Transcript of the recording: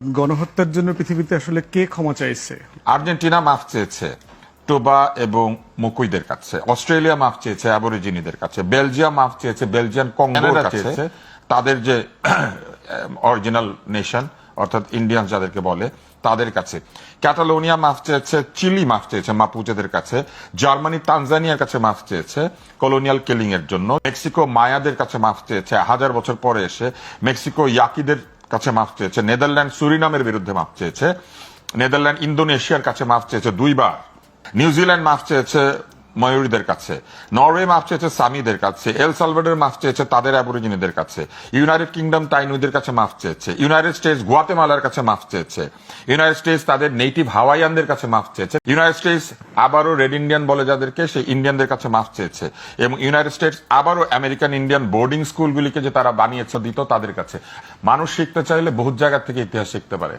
গণহত্যার জন্য পৃথিবীতে আসলে কে ক্ষমা চাইছে? আর্জেন্টিনা মাফ চেয়েছে টোবা এবং মুকুইদের কাছে অস্ট্রেলিয়া মাফ চেয়েছে অ্যাবরিজিনিদের কাছে বেলজিয়াম মাফ চেয়েছে বেলজিয়ান কঙ্গোর কাছে। তাদের যে অরিজিনাল নেশন অর্থাৎ ইন্ডিয়ান যাদেরকে বলে তাদের কাছে। ক্যাটালোনিয়া মাফ চেয়েছে চিলি মাফ চেয়েছে মাপুচেদের কাছে। জার্মানি তানজানিয়ার কাছে মাফ চেয়েছে কলোনিয়াল কিলিং এর জন্য। মেক্সিকো মায়াদের কাছে মাফ চেয়েছে হাজার বছর পরে এসে মেক্সিকো ইয়াকিদের কাছে মাফ চেয়েছে। নেদারল্যান্ড সুরিনামের বিরুদ্ধে মাফ চেয়েছে। নেদারল্যান্ড ইন্দোনেশিয়ার কাছে মাফ চেয়েছে দুইবার। নিউজিল্যান্ড মাফ চেয়েছে ময়ূরীদের কাছে, নরওয়ে মাফ চেয়েছে সামিদের কাছে, এল সালভাডোর মাফ চেয়েছে তাদের অ্যাবরিজিনিদের কাছে, ইউনাইটেড কিংডম তাইনুইদের কাছে মাফ চেয়েছে, ইউনাইটেড স্টেটস গুয়াতেমালার কাছে মাফ চেয়েছে, ইউনাইটেড স্টেটস তাদের নেটিভ হাওয়াইয়ানদের কাছে মাফ চেয়েছে, ইউনাইটেড স্টেটস আবারও রেড ইন্ডিয়ান বলে যাদেরকে, সেই ইন্ডিয়ানদের কাছে মাফ চেয়েছে, এবং ইউনাইটেড স্টেটস আবারও আমেরিকান ইন্ডিয়ান বোর্ডিং স্কুলগুলিকে যে তারা বানিয়েছে, দিত তাদের কাছে। মানুষ শিখতে চাইলে বহু জায়গা থেকে ইতিহাস শিখতে পারে।